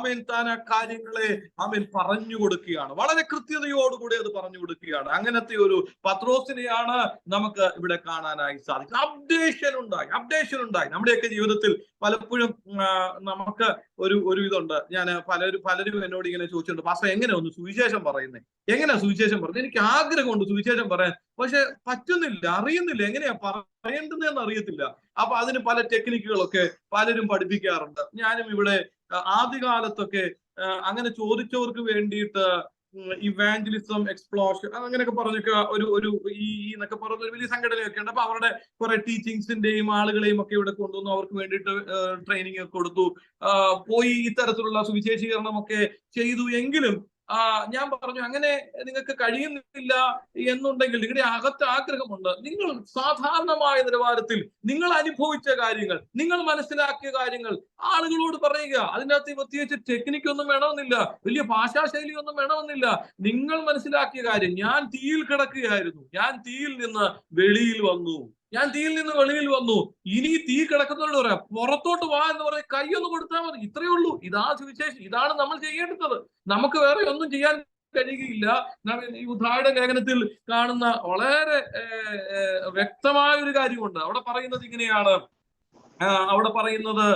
ആമേൻ താൻ ആ കാര്യങ്ങളെ ആമേൻ പറഞ്ഞു കൊടുക്കുകയാണ്. വളരെ കൃത്യതയോടുകൂടി അത് പറഞ്ഞു കൊടുക്കുകയാണ്. അങ്ങനത്തെ ഒരു പത്രോസിനെയാണ് നമുക്ക് ഇവിടെ കാണാനായി സാധിക്കും അപ്ഡേഷൻ ഉണ്ടായി അപ്ഡേഷൻ ഉണ്ടായി. നമ്മുടെയൊക്കെ ജീവിതത്തിൽ പലപ്പോഴും നമുക്ക് ഒരു ഒരു ഇതുണ്ട്. ഞാൻ പലരും പലരും എന്നോട് ഇങ്ങനെ ചോദിച്ചിട്ടുണ്ട് പാസ്റ്റർ എങ്ങനെ ഒന്ന് സുവിശേഷം പറയുന്നത് എങ്ങനെയാ സുവിശേഷം പറയുന്നത് എനിക്ക് ആഗ്രഹമുണ്ട് സുവിശേഷം പറയാൻ. പക്ഷെ പറ്റുന്നില്ല അറിയുന്നില്ല. എങ്ങനെയാ പറയേണ്ടതെന്ന് അറിയത്തില്ല. അപ്പൊ അതിന് പല ടെക്നിക്കുകളൊക്കെ പലരും പഠിപ്പിക്കാറുണ്ട്. ഞാനും ഇവിടെ ആദ്യകാലത്തൊക്കെ അങ്ങനെ ചോദിച്ചവർക്ക് വേണ്ടിയിട്ട് ഇവാഞ്ചലിസം എക്സ്പ്ലോഷൻ അങ്ങനെയൊക്കെ പറഞ്ഞൊക്കെ ഒരു ഒരു ഈ എന്നൊക്കെ പറഞ്ഞ ഒരു വലിയ സംഘടനയൊക്കെ ഉണ്ട്. അപ്പൊ അവരുടെ കുറെ ടീച്ചിങ്സിന്റെയും ആളുകളെയും ഒക്കെ ഇവിടെ കൊണ്ടുവന്നു. അവർക്ക് വേണ്ടിയിട്ട് ട്രെയിനിങ് ഒക്കെ കൊടുത്തു. പോയി ഇത്തരത്തിലുള്ള സുവിശേഷീകരണം ഒക്കെ ചെയ്തു. എങ്കിലും ഞാൻ പറഞ്ഞു അങ്ങനെ നിങ്ങൾക്ക് കഴിയുന്നില്ല എന്നുണ്ടെങ്കിൽ നിങ്ങളുടെ അകത്ത് ആഗ്രഹമുണ്ട്. നിങ്ങൾ സാധാരണമായ നിലവാരത്തിൽ നിങ്ങൾ അനുഭവിച്ച കാര്യങ്ങൾ നിങ്ങൾ മനസ്സിലാക്കിയ കാര്യങ്ങൾ ആളുകളോട് പറയുക. അതിനകത്ത് പ്രത്യേകിച്ച് ടെക്നിക്ക് ഒന്നും വേണമെന്നില്ല വലിയ ഭാഷാശൈലി ഒന്നും വേണമെന്നില്ല. നിങ്ങൾ മനസ്സിലാക്കിയ കാര്യം ഞാൻ തീയിൽ കിടക്കുകയായിരുന്നു. ഞാൻ തീയിൽ നിന്ന് വെളിയിൽ വന്നു. ഞാൻ തീയിൽ നിന്ന് വെളിയിൽ വന്നു. ഇനി തീ കിടക്കുന്നവരോട് പറയാം പുറത്തോട്ട് വാ എന്ന് പറഞ്ഞ് കൈയൊന്ന് കൊടുത്താൽ മതി. ഇത്രയേ ഉള്ളൂ. ഇതാ സുവിശേഷം. ഇതാണ് നമ്മൾ ചെയ്യേണ്ടത്. നമുക്ക് വേറെ ഒന്നും ചെയ്യാൻ കഴിയുകയില്ല. ഈ ഉദാഹരണ ലേഖനത്തിൽ കാണുന്ന വളരെ വ്യക്തമായ ഒരു കാര്യമുണ്ട്. അവിടെ പറയുന്നത് ഇങ്ങനെയാണ്. അവിടെ പറയുന്നത്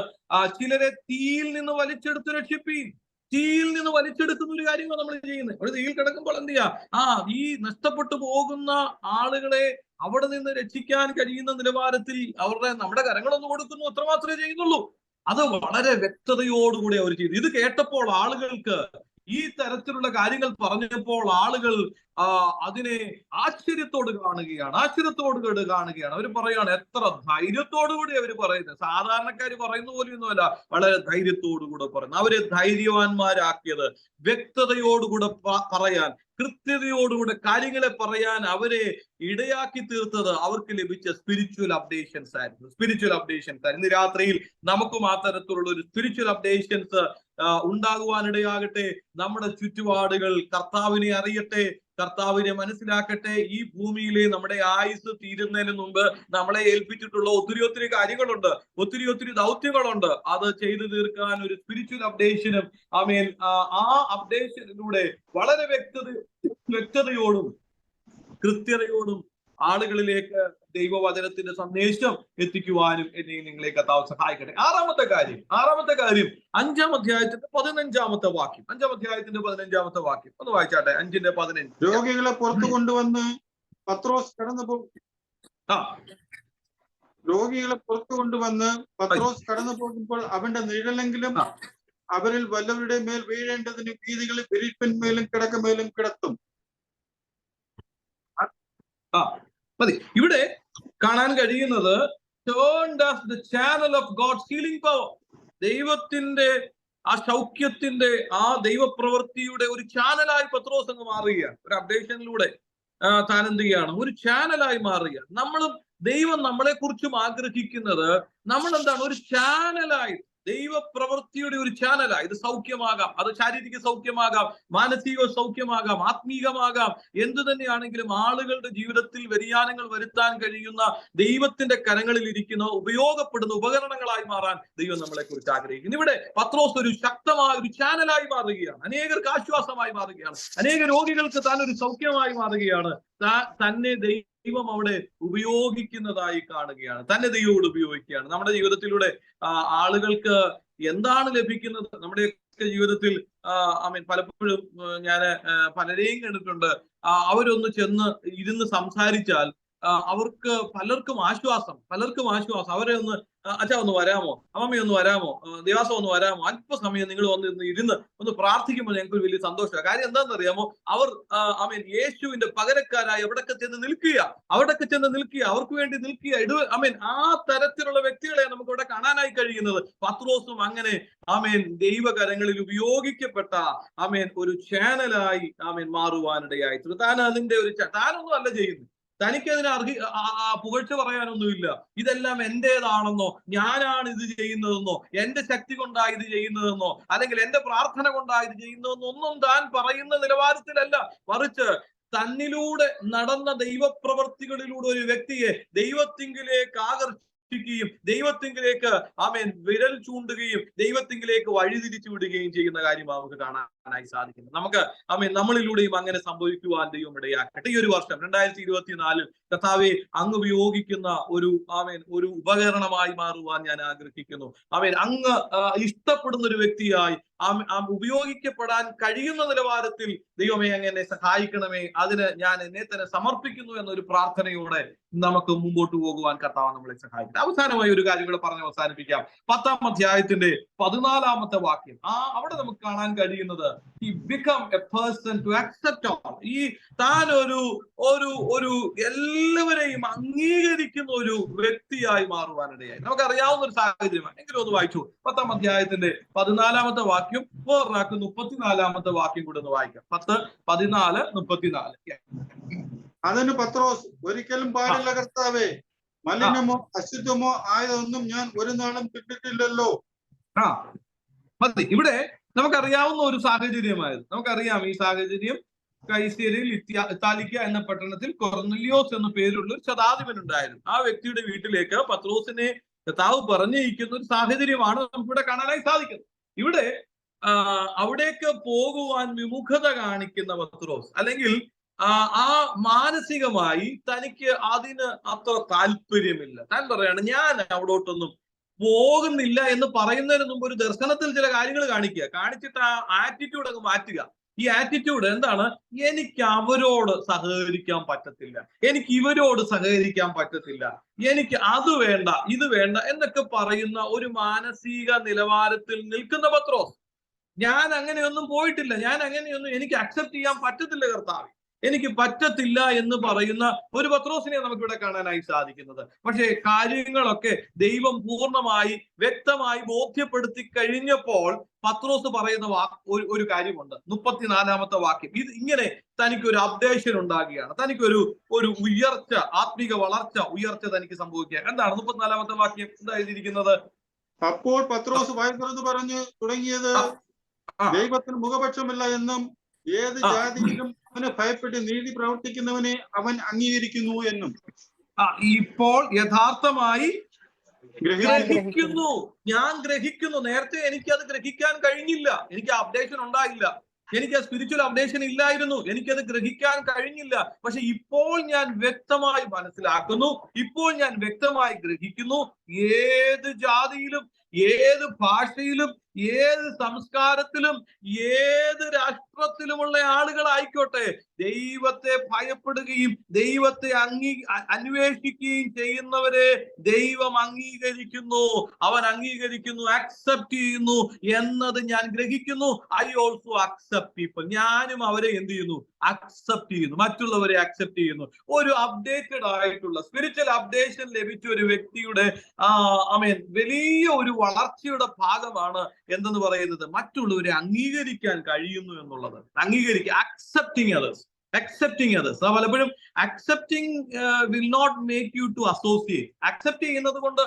ചിലരെ തീയിൽ നിന്ന് വലിച്ചെടുത്ത് രക്ഷിപ്പീൻ. തീയിൽ നിന്ന് വലിച്ചെടുക്കുന്ന ഒരു കാര്യമാണ് നമ്മൾ ചെയ്യുന്നത്. ഒരു തീയിൽ കിടക്കുമ്പോൾ എന്ത് ചെയ്യാ? ആ ഈ നഷ്ടപ്പെട്ടു പോകുന്ന ആളുകളെ അവിടെ നിന്ന് രക്ഷിക്കാൻ കഴിയുന്ന നിലവാരത്തിൽ അവരുടെ നമ്മുടെ കരങ്ങളൊന്നും കൊടുക്കുന്നു അത്ര മാത്രമേ ചെയ്യുന്നുള്ളൂ. അത് വളരെ വ്യക്തതയോടുകൂടി അവർ ചെയ്തു ഇത് കേട്ടപ്പോൾ ആളുകൾക്ക് ഈ തരത്തിലുള്ള കാര്യങ്ങൾ പറഞ്ഞപ്പോൾ ആളുകൾ അതിനെ ആശ്ചര്യത്തോട് കാണുകയാണ് ആശ്ചര്യത്തോട് കൂടി കാണുകയാണ്. അവർ പറയുകയാണ് എത്ര ധൈര്യത്തോടു കൂടി അവർ പറയുന്നത് സാധാരണക്കാർ പറയുന്ന പോലെയൊന്നുമല്ല വളരെ ധൈര്യത്തോടുകൂടെ പറയുന്നത് അവരെ ധൈര്യവാന്മാരാക്കിയത് വ്യക്തതയോടുകൂടെ പറയാൻ കൃത്യതയോടുകൂടെ കാര്യങ്ങളെ പറയാൻ അവരെ ഇടയാക്കി തീർത്തത് അവർക്ക് ലഭിച്ച സ്പിരിച്വൽ അപ്ഡേഷൻസ് ആയിരുന്നു. സ്പിരിച്വൽ അപ്ഡേഷൻസ് ഇന്ന് രാത്രിയിൽ നമുക്കും അത്തരത്തിലുള്ള ഒരു സ്പിരിച്വൽ അപ്ഡേഷൻസ് ഉണ്ടാകുവാനിടയാകട്ടെ നമ്മുടെ ചുറ്റുപാടുകൾ കർത്താവിനെ അറിയട്ടെ. കർത്താവിനെ മനസ്സിലാക്കട്ടെ. ഈ ഭൂമിയിലെ നമ്മുടെ ആയുസ് തീരുന്നതിന് മുമ്പ് നമ്മളെ ഏൽപ്പിച്ചിട്ടുള്ള ഒത്തിരി ഒത്തിരി കാര്യങ്ങളുണ്ട്. ഒത്തിരി ഒത്തിരി ദൗത്യങ്ങളുണ്ട്. അത് ചെയ്തു തീർക്കാൻ ഒരു സ്പിരിച്വൽ അപ്ഡേഷനും ഐ മീൻ ആ അപ്ഡേഷനിലൂടെ വളരെ വ്യക്തത വ്യക്തതയോടും കൃത്യതയോടും ആളുകളിലേക്ക് ദൈവവചനത്തിന്റെ സന്ദേശം എത്തിക്കുവാനും എന്നെ നിങ്ങളെ കർത്താവ് സഹായിക്കട്ടെ. ആറാമത്തെ കാര്യം ആറാമത്തെ കാര്യം അഞ്ചാം അധ്യായത്തിന്റെ പതിനഞ്ചാമത്തെ വാക്യം. അഞ്ചാം അധ്യായത്തിന്റെ പതിനഞ്ചാമത്തെ വാക്യം. ഒന്ന് വായിച്ചാട്ടെ അഞ്ചിന്റെ പതിനഞ്ച്. രോഗികളെ പുറത്തു കൊണ്ടുവന്ന് പത്രോസ് കടന്നു ആ. രോഗികളെ പുറത്തു കൊണ്ടുവന്ന് പത്രോസ് കടന്നു പോകുമ്പോൾ അവന്റെ നിഴലെങ്കിലും അവരിൽ വല്ലവരുടെ മേൽ വീഴേണ്ടതിന് വീതികളിൽ വിരിപ്പിന്മേലും കിടക്കമേലും കിടത്തും. മതി. ഇവിടെ കാണാൻ കഴിയുന്നത് channel of God's healing power. ദൈവത്തിന്റെ ആ സൗഖ്യത്തിന്റെ ആ ദൈവപ്രവൃത്തിയുടെ ഒരു ചാനലായി പത്രോസ് അങ്ങ് മാറുകയാണ്. ഒരു അപ്ഡേഷനിലൂടെ ആ, താൻ എന്ത് ചെയ്യാണ് ഒരു ചാനലായി മാറുക നമ്മളും ദൈവം നമ്മളെ കുറിച്ചും ആഗ്രഹിക്കുന്നത് നമ്മൾ എന്താണ് ഒരു ചാനലായി ദൈവപ്രവൃത്തിയുടെ ഒരു ചാനലാ ഇത് സൗഖ്യമാകാം. അത് ശാരീരിക സൗഖ്യമാകാം. മാനസിക സൗഖ്യമാകാം. ആത്മീകമാകാം. എന്തു തന്നെയാണെങ്കിലും ആളുകളുടെ ജീവിതത്തിൽ വ്യതിയാനങ്ങൾ വരുത്താൻ കഴിയുന്ന ദൈവത്തിന്റെ കരങ്ങളിൽ ഇരിക്കുന്ന ഉപയോഗപ്പെടുന്ന ഉപകരണങ്ങളായി മാറാൻ ദൈവം നമ്മളെ കുറിച്ച് ആഗ്രഹിക്കുന്നു. ഇവിടെ പത്രോസ് ഒരു ശക്തമായ ഒരു ചാനലായി മാറുകയാണ്. അനേകർക്ക് ആശ്വാസമായി മാറുകയാണ്. അനേക രോഗികൾക്ക് താൻ ഒരു സൗഖ്യമായി മാറുകയാണ്. തന്നെ ദൈവം അവിടെ ഉപയോഗിക്കുന്നതായി കാണുകയാണ്. തന്നെ ദൈവം ഇവിടെ ഉപയോഗിക്കുകയാണ്. നമ്മുടെ ജീവിതത്തിലൂടെ ആളുകൾക്ക് എന്താണ് ലഭിക്കുന്നത്? നമ്മുടെ ജീവിതത്തിൽ ഐ മീൻ പലപ്പോഴും ഞാൻ പലരെയും കണ്ടിട്ടുണ്ട്. അവരൊന്ന് ചെന്ന് ഇരുന്ന് സംസാരിച്ചാൽ അവർക്ക് പലർക്കും ആശ്വാസം പലർക്കും ആശ്വാസം. അവരെ ഒന്ന് അച്ഛ ഒന്ന് വരാമോ? അമ്മമ്മ ഒന്ന് വരാമോ? ദിവസം ഒന്ന് വരാമോ? അല്പസമയം നിങ്ങൾ വന്ന് ഇരുന്ന് ഇരുന്ന് ഒന്ന് പ്രാർത്ഥിക്കുമ്പോൾ ഞങ്ങൾക്ക് വലിയ സന്തോഷമാണ്. കാര്യം എന്താണെന്ന് അറിയാമോ അവർ ഐ മീൻ യേശുവിന്റെ പകരക്കാരായി എവിടൊക്കെ ചെന്ന് നിൽക്കുക അവിടൊക്കെ ചെന്ന് നിൽക്കുക അവർക്ക് വേണ്ടി നിൽക്കുക ഇട ഐ മീൻ ആ തരത്തിലുള്ള വ്യക്തികളെ നമുക്ക് ഇവിടെ കാണാനായി കഴിയുന്നത്. പത്രോസും അങ്ങനെ ആമേൻ ദൈവകരങ്ങളിൽ ഉപയോഗിക്കപ്പെട്ട ആമേൻ ഒരു ചാനലായി ആമേൻ മാറുവാനിടയായി. താൻ അതിന്റെ ഒരു താനൊന്നും അല്ല ചെയ്യുന്നത്. തനിക്ക് അതിന് അർഹി പുകഴ്ച പറയാനൊന്നുമില്ല. ഇതെല്ലാം എന്റേതാണെന്നോ ഞാനാണ് ഇത് ചെയ്യുന്നതെന്നോ എന്റെ ശക്തി കൊണ്ടാ ഇത് ചെയ്യുന്നതെന്നോ അല്ലെങ്കിൽ എന്റെ പ്രാർത്ഥന കൊണ്ടാ ഇത് ചെയ്യുന്നതെന്നോ ഒന്നും താൻ പറയുന്ന നിലവാരത്തിലല്ല. മറിച്ച് തന്നിലൂടെ നടന്ന ദൈവപ്രവർത്തികളിലൂടെ ഒരു വ്യക്തിയെ ദൈവത്തിങ്കിലേക്ക് ആകർഷിക്കുകയും ദൈവത്തിങ്കിലേക്ക് ആമേൻ വിരൽ ചൂണ്ടുകയും ദൈവത്തിങ്കിലേക്ക് വഴിതിരിച്ചു വിടുകയും ചെയ്യുന്ന കാര്യം നമുക്ക് കാണാനായി സാധിക്കുന്നത് നമുക്ക് അമ്മേ നമ്മളിലൂടെയും അങ്ങനെ സംഭവിക്കുവാൻ ദൈവം ഇടയാക്കട്ടെ. ഈ ഒരു വർഷം രണ്ടായിരത്തി ഇരുപത്തിനാലിൽ കർത്താവെ അങ്ങ് ഉപയോഗിക്കുന്ന ഒരു ആമേൻ ഒരു ഉപകരണമായി മാറുവാൻ ഞാൻ ആഗ്രഹിക്കുന്നു. ആമേൻ അങ്ങ് ഇഷ്ടപ്പെടുന്ന ഒരു വ്യക്തിയായി ഉപയോഗിക്കപ്പെടാൻ കഴിയുന്ന നിലവാരത്തിൽ ദൈവമേ അങ്ങനെ സഹായിക്കണമേ. അതിന് ഞാൻ എന്നെ തന്നെ സമർപ്പിക്കുന്നു എന്നൊരു പ്രാർത്ഥനയോടെ നമുക്ക് മുമ്പോട്ട് പോകുവാൻ കർത്താവ് നമ്മളെ സഹായിക്കട്ടെ. അവസാനമായി ഒരു കാര്യം കൂടെ പറഞ്ഞ് അവസാനിപ്പിക്കാം. പത്താം അധ്യായത്തിന്റെ പതിനാലാമത്തെ വാക്യം. ആ അവിടെ നമുക്ക് കാണാൻ കഴിയുന്നത് ഈ become a person to accept all ഈ താൻ ഒരു ഒരു ഒരു എല്ലാവരെയും അംഗീകരിക്കുന്ന ഒരു വ്യക്തിയായി മാറുവാനിടയായി. നമുക്കറിയാവുന്ന ഒരു സാഹചര്യമാണ്. എങ്കിലും ഒന്ന് വായിച്ചു. പത്താം അധ്യായത്തിന്റെ പതിനാലാമത്തെ വാക്യം വേറൊരാൾക്ക് മുപ്പത്തിനാലാമത്തെ വാക്യം കൂടെ ഒന്ന് വായിക്കാം. പത്ത് പതിനാല് മുപ്പത്തിനാല്. അതിന് പത്രോസ് ഒരിക്കലും പാടില്ല കർത്താവേ. മലിനമോ അശുദ്ധമോ ആയതൊന്നും ഞാൻ ഒരു നാളും കിട്ടിട്ടില്ലല്ലോ ആ മതി. ഇവിടെ നമുക്കറിയാവുന്ന ഒരു സാഹചര്യമായിരുന്നു. നമുക്കറിയാം ഈ സാഹചര്യം കൈസേരിയിൽ ഇത്താലിക്ക എന്ന പട്ടണത്തിൽ കൊർന്നലിയോസ് എന്ന പേരുള്ള ഒരു ശതാധിപൻ ഉണ്ടായിരുന്നു. ആ വ്യക്തിയുടെ വീട്ടിലേക്ക് പത്രോസിനെ കർത്താവ് പറഞ്ഞിരിക്കുന്ന ഒരു സാഹചര്യമാണ് നമുക്കിവിടെ കാണാനായി സാധിക്കുന്നത്. ഇവിടെ അവിടേക്ക് പോകുവാൻ വിമുഖത കാണിക്കുന്ന പത്രോസ് അല്ലെങ്കിൽ ആ മാനസികമായി തനിക്ക് അതിന് അത്ര താല്പര്യമില്ല. താൻ പറയാണ് ഞാൻ അവിടോട്ടൊന്നും പോകുന്നില്ല എന്ന് പറയുന്നതിന് മുമ്പ് ഒരു ദർശനത്തിൽ ചില കാര്യങ്ങൾ കാണിക്കുക. കാണിച്ചിട്ട് ആ ആറ്റിറ്റ്യൂഡ് അങ്ങ് മാറ്റുക. ഈ ആറ്റിറ്റ്യൂഡ് എന്താണ്? എനിക്ക് അവരോട് സഹകരിക്കാൻ പറ്റത്തില്ല. എനിക്ക് ഇവരോട് സഹകരിക്കാൻ പറ്റത്തില്ല. എനിക്ക് അത് വേണ്ട ഇത് വേണ്ട എന്നൊക്കെ പറയുന്ന ഒരു മാനസിക നിലവാരത്തിൽ നിൽക്കുന്ന പത്രോസ്. ഞാൻ അങ്ങനെയൊന്നും പോയിട്ടില്ല. ഞാൻ അങ്ങനെയൊന്നും എനിക്ക് അക്സെപ്റ്റ് ചെയ്യാൻ പറ്റത്തില്ല കർത്താവ്. എനിക്ക് പറ്റത്തില്ല എന്ന് പറയുന്ന ഒരു പത്രോസിനെ നമുക്ക് ഇവിടെ കാണാനായി സാധിക്കുന്നത്. പക്ഷേ കാര്യങ്ങളൊക്കെ ദൈവം പൂർണമായി വ്യക്തമായി ബോധ്യപ്പെടുത്തി കഴിഞ്ഞപ്പോൾ പത്രോസ് പറയുന്ന വാ ഒരു കാര്യമുണ്ട്. മുപ്പത്തിനാലാമത്തെ വാക്യം. ഇത് ഇങ്ങനെ തനിക്കൊരു അപ്ഡേഷൻ ഉണ്ടാകുകയാണ്. തനിക്കൊരു ഒരു ഉയർച്ച ആത്മീക വളർച്ച ഉയർച്ച തനിക്ക് സംഭവിക്കുക എന്താണ് മുപ്പത്തിനാലാമത്തെ വാക്യം? എന്താ എഴുതിയിരിക്കുന്നത്? അപ്പോൾ പത്രോസ് വായ പറഞ്ഞ് തുടങ്ങിയത്. ദൈവത്തിന് മുഖപക്ഷമില്ല എന്നും ഏത് ജാതിയിലും അവന് ഭയപ്പെട്ട് നീതി പ്രവർത്തിക്കുന്നവനെ അവൻ അംഗീകരിക്കുന്നു എന്നും. ആ, ഇപ്പോൾ യഥാർത്ഥമായി ഗ്രഹിക്കുന്നു. ഞാൻ ഗ്രഹിക്കുന്നു. നേരത്തെ എനിക്ക് അത് ഗ്രഹിക്കാൻ കഴിഞ്ഞില്ല. എനിക്ക് അപ്ഡേഷൻ ഉണ്ടായില്ല. എനിക്ക് ആ സ്പിരിച്വൽ അപ്ഡേഷൻ ഇല്ലായിരുന്നു. എനിക്കത് ഗ്രഹിക്കാൻ കഴിഞ്ഞില്ല. പക്ഷെ ഇപ്പോൾ ഞാൻ വ്യക്തമായി മനസ്സിലാക്കുന്നു. ഇപ്പോൾ ഞാൻ വ്യക്തമായി ഗ്രഹിക്കുന്നു. ഏത് ജാതിയിലും ഏത് ഭാഷയിലും ഏത് സംസ്കാരത്തിലും ഏത് രാഷ്ട്രത്തിലുമുള്ള ആളുകളായിക്കോട്ടെ ദൈവത്തെ ഭയപ്പെടുകയും ദൈവത്തെ അംഗീ അന്വേഷിക്കുകയും ചെയ്യുന്നവരെ ദൈവം അംഗീകരിക്കുന്നു. അവൻ അംഗീകരിക്കുന്നു അക്സെപ്റ്റ് ചെയ്യുന്നു എന്നത് ഞാൻ ഗ്രഹിക്കുന്നു. ഐ ഓൾസോ അക്സെപ്റ്റ് പീപ്പിൾ ഞാനും അവരെ എന്ത് ചെയ്യുന്നു? അക്സെപ്റ്റ് ചെയ്യുന്നു. മറ്റുള്ളവരെ അക്സെപ്റ്റ് ചെയ്യുന്നു. ഒരു അപ്ഡേറ്റഡ് ആയിട്ടുള്ള സ്പിരിച്വൽ അപ്ഡേഷൻ ലഭിച്ച ഒരു വ്യക്തിയുടെ ആ ഐ മീൻ വലിയ ഒരു വളർച്ചയുടെ ഭാഗമാണ് എന്തെന്ന് പറയുന്നത് മറ്റുള്ളവരെ അംഗീകരിക്കാൻ കഴിയുന്നു എന്നുള്ളത്. അംഗീകരിക്കുക അക്സെപ്റ്റിംഗ് അതേഴ്സ് അക്സെപ്റ്റിംഗ് അതേഴ്സ് അത് പലപ്പോഴും accepting will not make you to associate accept ചെയ്യുന്നത് കൊണ്ട്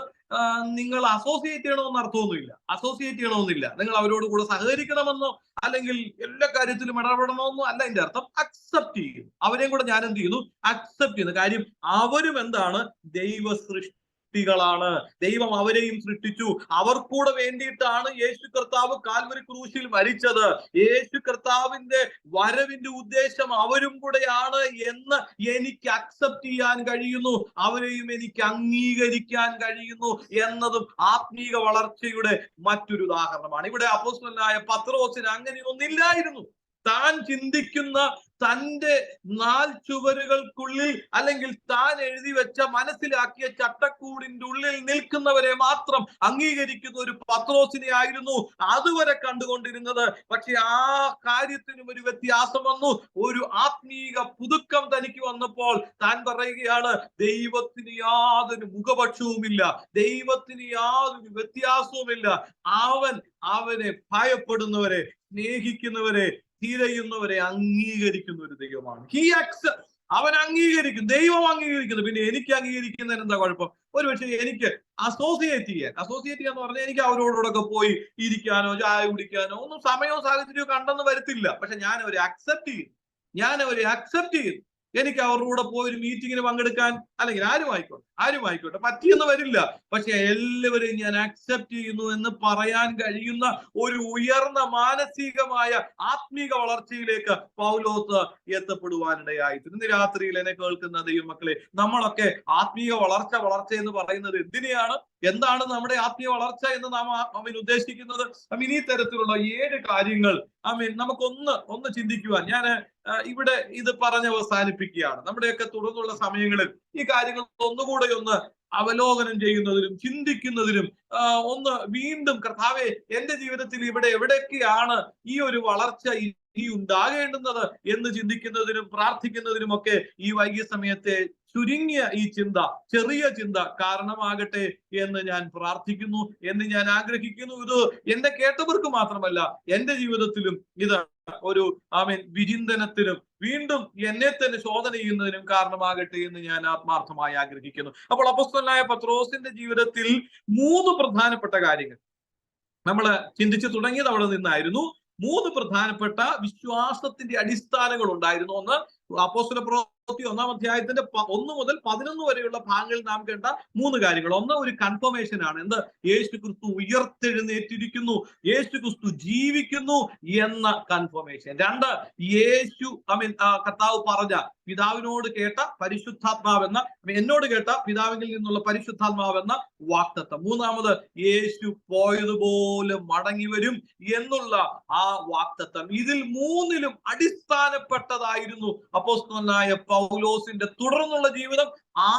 നിങ്ങൾ അസോസിയേറ്റ് ചെയ്യണമെന്ന് അർത്ഥമൊന്നുമില്ല. അസോസിയേറ്റ് ചെയ്യണമെന്നില്ല. നിങ്ങൾ അവരോട് കൂടെ സഹകരിക്കണമെന്നോ അല്ലെങ്കിൽ എല്ലാ കാര്യത്തിലും ഇടപെടണമെന്നോ അല്ല എന്റെ അർത്ഥം. അക്സെപ്റ്റ് ചെയ്യുന്നു. അവരെയും കൂടെ ഞാൻ എന്ത് ചെയ്യുന്നു? അക്സെപ്റ്റ് ചെയ്യുന്നു. കാര്യം അവരും എന്താണ്? ദൈവ സൃഷ്ടികളാണ് ദൈവം അവരെയും സൃഷ്ടിച്ചു. അവർക്കൂടെ വേണ്ടിയിട്ടാണ് യേശു കർത്താവ് കാൽവരി ക്രൂശിൽ മരിച്ചത്. യേശു കർത്താവിന്റെ വരവിന്റെ ഉദ്ദേശം അവരും കൂടെയാണ് എന്ന് എനിക്ക് അക്സെപ്റ്റ് ചെയ്യാൻ കഴിയുന്നു. അവരെയും എനിക്ക് അംഗീകരിക്കാൻ കഴിയുന്നു എന്നതും ആത്മീക വളർച്ചയുടെ മറ്റൊരു ഉദാഹരണമാണ്. ഇവിടെ അപ്പോസ്റ്റലായ പത്രോസിന് അങ്ങനെയൊന്നില്ലായിരുന്നു താൻ ചിന്തിക്കുന്ന തന്റെ നാൽ ചുവരുകൾക്കുള്ളിൽ അല്ലെങ്കിൽ താൻ എഴുതി വെച്ച മനസ്സിലാക്കിയ ചട്ടക്കൂടിന്റെ ഉള്ളിൽ നിൽക്കുന്നവരെ മാത്രം അംഗീകരിക്കുന്ന ഒരു പത്രോസിനെ ആയിരുന്നു അതുവരെ കണ്ടുകൊണ്ടിരുന്നത്. പക്ഷെ ആ കാര്യത്തിനും ഒരു വ്യത്യാസം വന്നു. ഒരു ആത്മീക പുതുക്കം തനിക്ക് വന്നപ്പോൾ താൻ പറയുകയാണ് ദൈവത്തിന് യാതൊരു മുഖപക്ഷവുമില്ല. ദൈവത്തിന് യാതൊരു വ്യത്യാസവുമില്ല. അവൻ അവനെ ഭയപ്പെടുന്നവരെ സ്നേഹിക്കുന്നവരെ തിരയുന്നവരെ അംഗീകരിക്കുന്ന ഒരു ദൈവമാണ്. ഹി അക്സെപ്റ്റ് അവൻ അംഗീകരിക്കും ദൈവം അംഗീകരിക്കുന്നു. പിന്നെ എനിക്ക് അംഗീകരിക്കുന്നതിന് എന്താ കുഴപ്പം? ഒരു പക്ഷേ എനിക്ക് അസോസിയേറ്റ് ചെയ്യാൻ. അസോസിയേറ്റ് ചെയ്യാന്ന് പറഞ്ഞാൽ എനിക്ക് അവരോടൊക്കെ പോയി ഇരിക്കാനോ ചായ കുടിക്കാനോ ഒന്നും സമയവും സാഹചര്യവും കണ്ടെന്ന് വരത്തില്ല. പക്ഷെ ഞാൻ അവരെ അക്സെപ്റ്റ് ചെയ്യും ഞാൻ അവരെ അക്സെപ്റ്റ് ചെയ്യും എനിക്ക് അവരുടെ കൂടെ പോയി ഒരു മീറ്റിങ്ങിന് പങ്കെടുക്കാൻ അല്ലെങ്കിൽ ആരും ആയിക്കോട്ടെ ആരും ആയിക്കോട്ടെ പറ്റിയെന്ന് വരില്ല. പക്ഷെ എല്ലാവരെയും ഞാൻ അക്സെപ്റ്റ് ചെയ്യുന്നു എന്ന് പറയാൻ കഴിയുന്ന ഒരു ഉയർന്ന മാനസികമായ ആത്മീക വളർച്ചയിലേക്ക് പൗലോസ് എത്തപ്പെടുവാനിടയായി. ഇന്ന് രാത്രിയിൽ എന്നെ കേൾക്കുന്ന ദൈവമക്കളെ നമ്മളൊക്കെ ആത്മീക വളർച്ച വളർച്ച എന്ന് പറയുന്നത് എന്തിനെയാണ്? എന്താണ് നമ്മുടെ ആത്മീയ വളർച്ച എന്ന് നാം അമീൻ ഉദ്ദേശിക്കുന്നത്? അമീൻ ഈ തരത്തിലുള്ള ഏഴ് കാര്യങ്ങൾ അമീൻ നമുക്കൊന്ന് ഒന്ന് ചിന്തിക്കുവാൻ. ഞാൻ ഇവിടെ ഇത് പറഞ്ഞ് അവസാനിപ്പിക്കുകയാണ്. നമ്മുടെയൊക്കെ തുടർന്നുള്ള സമയങ്ങളിൽ ഈ കാര്യങ്ങൾ ഒന്നുകൂടെ ഒന്ന് അവലോകനം ചെയ്യുന്നതിലും ചിന്തിക്കുന്നതിലും ഒന്ന് വീണ്ടും കർത്താവെ എന്റെ ജീവിതത്തിൽ ഇവിടെ എവിടെയൊക്കെയാണ് ഈ ഒരു വളർച്ച ഇനി ഉണ്ടാകേണ്ടുന്നത് എന്ന് ചിന്തിക്കുന്നതിനും പ്രാർത്ഥിക്കുന്നതിനും ഒക്കെ ഈ വൈകിയ സമയത്തെ ചുരുങ്ങിയ ഈ ചിന്ത ചെറിയ ചിന്ത കാരണമാകട്ടെ എന്ന് ഞാൻ പ്രാർത്ഥിക്കുന്നു എന്ന് ഞാൻ ആഗ്രഹിക്കുന്നു. ഇത് എന്റെ കേട്ടവർക്ക് മാത്രമല്ല എന്റെ ജീവിതത്തിലും ഇത് ഒരു ആമീൻ വിചിന്തനത്തിനും വീണ്ടും എന്നെ തന്നെ ശോധന ചെയ്യുന്നതിനും കാരണമാകട്ടെ എന്ന് ഞാൻ ആത്മാർത്ഥമായി ആഗ്രഹിക്കുന്നു. അപ്പോൾ അപ്പസ്തലനായ പത്രോസിന്റെ ജീവിതത്തിൽ മൂന്ന് പ്രധാനപ്പെട്ട കാര്യങ്ങൾ. നമ്മൾ ചിന്തിച്ചു തുടങ്ങിയത് അവിടെ നിന്നായിരുന്നു. മൂന്ന് പ്രധാനപ്പെട്ട വിശ്വാസത്തിന്റെ അടിസ്ഥാനങ്ങൾ ഉണ്ടായിരുന്നു ഒന്ന് അപ്പോസ്തല പ്രവൃത്തി ഒന്നാം അധ്യായത്തിന്റെ ഒന്ന് മുതൽ പതിനൊന്ന് വരെയുള്ള ഭാഗങ്ങളിൽ നാം കണ്ട മൂന്ന് കാര്യങ്ങൾ. ഒന്ന് ഒരു കൺഫർമേഷൻ ആണ്. എന്ത്? യേശു ക്രിസ്തു ഉയർത്തെഴുന്നേറ്റിരിക്കുന്നു. യേശു ക്രിസ്തു ജീവിക്കുന്നു എന്ന കൺഫർമേഷൻ രണ്ട് യേശു ഐ മീൻ കർത്താവ് പറഞ്ഞ പിതാവിനോട് കേട്ട പരിശുദ്ധാത്മാവെന്ന എന്നോട് കേട്ട പിതാവിൽ നിന്നുള്ള പരിശുദ്ധാത്മാവെന്ന വാക്തത്വം. മൂന്നാമത് യേശു പോയതുപോലെ മടങ്ങി വരും എന്നുള്ള ആ വാക്തത്വം. ഇതിൽ മൂന്നിലും അടിസ്ഥാനപ്പെട്ടതായിരുന്നു അപ്പോസ്തലനായ പൗലോസിന്റെ തുടർന്നുള്ള ജീവിതം ആ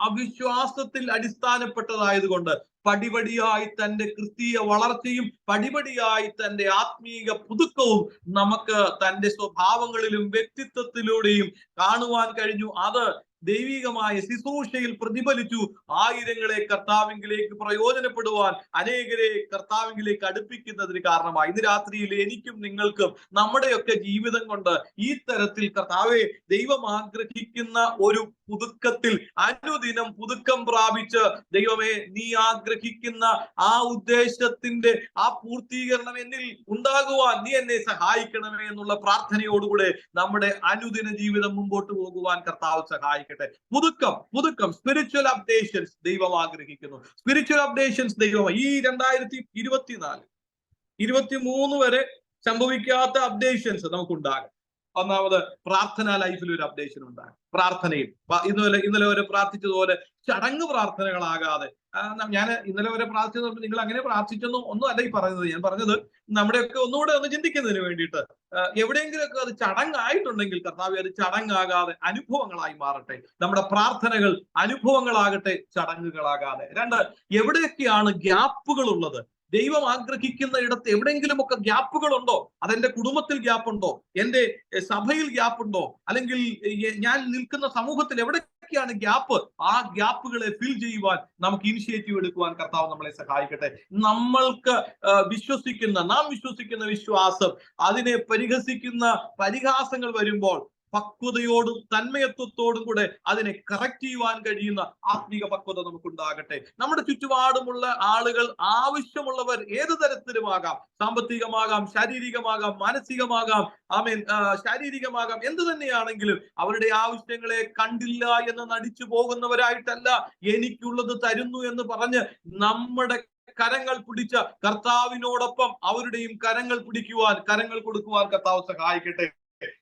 അവിശ്വാസത്തിൽ അടിസ്ഥാനപ്പെട്ടതായതുകൊണ്ട് പടിപടിയായി തന്റെ ക്രിസ്തീയ വളർച്ചയും പടിപടിയായി തന്റെ ആത്മീയ പുതുക്കവും നമുക്ക് തന്റെ സ്വഭാവങ്ങളിലും വ്യക്തിത്വത്തിലൂടെയും കാണുവാൻ കഴിഞ്ഞു. അത് ദൈവികമായ ശുശ്രൂഷയിൽ പ്രതിഫലിച്ചു. ആയിരങ്ങളെ കർത്താവിംഗിലേക്ക് പ്രയോജനപ്പെടുവാൻ അനേകരെ കർത്താവിംഗിലേക്ക് അടുപ്പിക്കുന്നതിന് കാരണമായി. ഇന്ന് രാത്രിയിൽ എനിക്കും നിങ്ങൾക്കും നമ്മുടെയൊക്കെ ജീവിതം കൊണ്ട് ഈ തരത്തിൽ കർത്താവെ ദൈവം ആഗ്രഹിക്കുന്ന ഒരു പുതുക്കത്തിൽ അനുദിനം പുതുക്കം പ്രാപിച്ച് ദൈവമേ നീ ആഗ്രഹിക്കുന്ന ആ ഉദ്ദേശത്തിന്റെ ആ പൂർത്തീകരണം എന്നിൽ ഉണ്ടാകുവാൻ നീ എന്നെ സഹായിക്കണമേ എന്നുള്ള പ്രാർത്ഥനയോടുകൂടെ നമ്മുടെ അനുദിന ജീവിതം മുമ്പോട്ട് പോകുവാൻ കർത്താവ് സഹായിക്കട്ടെ പുതുക്കം പുതുക്കം. സ്പിരിച്വൽ അപ്ഡേഷൻസ് ദൈവം ആഗ്രഹിക്കുന്നു. സ്പിരിച്വൽ അപ്ഡേഷൻസ് ദൈവം. ഈ രണ്ടായിരത്തി ഇരുപത്തിനാല് ഇരുപത്തി മൂന്ന് വരെ സംഭവിക്കാത്ത അപ്ഡേഷൻസ് നമുക്കുണ്ടാകും ഒന്നാമത് പ്രാർത്ഥനാ ലൈഫിൽ ഒരു അപ്ഡേഷൻ ഉണ്ടാകും. പ്രാർത്ഥനയിൽ ഇന്നലെ ഇന്നലെ വരെ പ്രാർത്ഥിച്ചതുപോലെ ചടങ്ങ് പ്രാർത്ഥനകളാകാതെ ഞാൻ ഇന്നലെ വരെ പ്രാർത്ഥിച്ചത് നിങ്ങൾ അങ്ങനെ പ്രാർത്ഥിച്ചൊന്നും ഒന്നും അല്ല ഈ പറഞ്ഞത് ഞാൻ പറഞ്ഞത് നമ്മുടെയൊക്കെ ഒന്നുകൂടെ ഒന്ന് ചിന്തിക്കുന്നതിന് വേണ്ടിയിട്ട് എവിടെയെങ്കിലുമൊക്കെ അത് ചടങ്ങായിട്ടുണ്ടെങ്കിൽ കർത്താവ് അത് ചടങ്ങാകാതെ അനുഭവങ്ങളായി മാറട്ടെ. നമ്മുടെ പ്രാർത്ഥനകൾ അനുഭവങ്ങളാകട്ടെ ചടങ്ങുകളാകാതെ. രണ്ട് എവിടെയൊക്കെയാണ് ഗ്യാപ്പുകൾ ഉള്ളത് ദൈവം ആഗ്രഹിക്കുന്ന ഇടത്ത് എവിടെയെങ്കിലുമൊക്കെ ഗ്യാപ്പുകൾ ഉണ്ടോ അതെന്റെ കുടുംബത്തിൽ ഗ്യാപ്പ് ഉണ്ടോ എന്റെ സഭയിൽ ഗ്യാപ്പ് ഉണ്ടോ അല്ലെങ്കിൽ ഞാൻ നിൽക്കുന്ന സമൂഹത്തിൽ എവിടെയൊക്കെയാണ് ഗ്യാപ്പ്? ആ ഗ്യാപ്പുകളെ ഫിൽ ചെയ്യുവാൻ നമുക്ക് ഇനിഷ്യേറ്റീവ് എടുക്കുവാൻ കർത്താവ് നമ്മളെ സഹായിക്കട്ടെ. നമ്മൾക്ക് വിശ്വസിക്കുന്ന നാം വിശ്വസിക്കുന്ന വിശ്വാസം അതിനെ പരിഹസിക്കുന്ന പരിഹാസങ്ങൾ വരുമ്പോൾ പക്വതയോടും തന്മയത്വത്തോടും കൂടെ അതിനെ കറക്റ്റ് ചെയ്യുവാൻ കഴിയുന്ന ആത്മീക പക്വത നമുക്കുണ്ടാകട്ടെ. നമ്മുടെ ചുറ്റുപാടുമുള്ള ആളുകൾ ആവശ്യമുള്ളവർ ഏത് തരത്തിലുമാകാം? സാമ്പത്തികമാകാം ശാരീരികമാകാം മാനസികമാകാം ആമേൻ മീൻ ശാരീരികമാകാം എന്ത് തന്നെയാണെങ്കിലും അവരുടെ ആവശ്യങ്ങളെ കണ്ടില്ല എന്ന് നടിച്ചു പോകുന്നവരായിട്ടല്ല എനിക്കുള്ളത് തരുന്നു എന്ന് പറഞ്ഞ് നമ്മുടെ കരങ്ങൾ പിടിച്ച കർത്താവിനോടൊപ്പം അവരുടെയും കരങ്ങൾ പിടിക്കുവാൻ കരങ്ങൾ കൊടുക്കുവാൻ കർത്താവ് സഹായിക്കട്ടെ.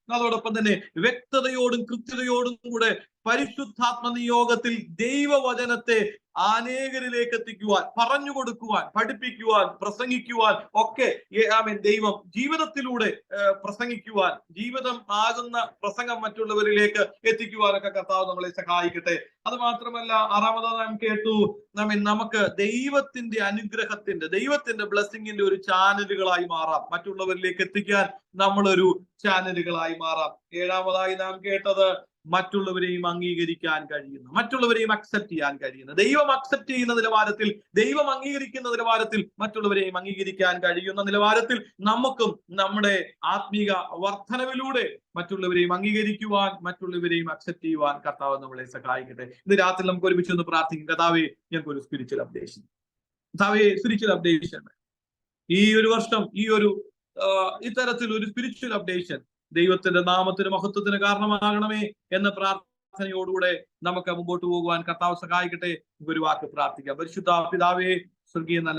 അതോടൊപ്പം തന്നെ വ്യക്തതയോടും കൃത്യതയോടും കൂടെ പരിശുദ്ധാത്മ നിയോഗത്തിൽ ദൈവവചനത്തെ അനേകരിലേക്ക് എത്തിക്കുവാൻ പറഞ്ഞു കൊടുക്കുവാൻ പഠിപ്പിക്കുവാൻ പ്രസംഗിക്കുവാൻ ഒക്കെ ആമേൻ ദൈവം ജീവിതത്തിലൂടെ പ്രസംഗിക്കുവാൻ ജീവിതം ആകുന്ന പ്രസംഗം മറ്റുള്ളവരിലേക്ക് എത്തിക്കുവാനൊക്കെ കർത്താവ് നമ്മളെ സഹായിക്കട്ടെ. അത് മാത്രമല്ല ആറാമത് നാം കേട്ടു നമ്മൾ നമുക്ക് ദൈവത്തിന്റെ അനുഗ്രഹത്തിന്റെ ദൈവത്തിന്റെ ബ്ലെസ്സിങ്ങിന്റെ ഒരു ചാനലുകളായി മാറാം. മറ്റുള്ളവരിലേക്ക് എത്തിക്കാൻ നമ്മളൊരു ചാനലുകളായി മാറാം ഏഴാമതായി നാം കേട്ടത് മറ്റുള്ളവരെയും അംഗീകരിക്കാൻ കഴിയുന്നു. മറ്റുള്ളവരെയും അക്സെപ്റ്റ് ചെയ്യാൻ കഴിയുന്നു. ദൈവം അക്സെപ്റ്റ് ചെയ്യുന്ന നിലവാരത്തിൽ ദൈവം അംഗീകരിക്കുന്ന നിലവാരത്തിൽ മറ്റുള്ളവരെയും അംഗീകരിക്കാൻ കഴിയുന്ന നിലവാരത്തിൽ നമുക്കും നമ്മുടെ ആത്മീക വർധനവിലൂടെ മറ്റുള്ളവരെയും അംഗീകരിക്കുവാൻ മറ്റുള്ളവരെയും അക്സെപ്റ്റ് ചെയ്യുവാൻ കർത്താവ് നമ്മളെ സഹായിക്കട്ടെ. ഇന്ന് രാത്രി നമുക്ക് ഒരുമിച്ച് ഒന്ന് പ്രാർത്ഥിക്കും. കഥാവെ ഞങ്ങൾക്ക് ഒരു സ്പിരിച്വൽ അപ്ഡേഷൻ കഥാവെ സ്പിരിച്വൽ അപ്ഡേഷൻ ഈ ഒരു വർഷം ഈ ഒരു ഇത്തരത്തിൽ ഒരു സ്പിരിച്വൽ അപ്ഡേഷൻ ദൈവത്തിന്റെ നാമത്തിന് മഹത്വത്തിന് കാരണമാകണമേ എന്ന പ്രാർത്ഥനയോടുകൂടെ നമുക്ക് മുമ്പോട്ട് പോകുവാൻ കർത്താവ് സഹായിക്കട്ടെ. ഒരു വാക്ക് പ്രാർത്ഥിക്കാം. പരിശുദ്ധ പിതാവേ സ്വർഗീയ നല്ല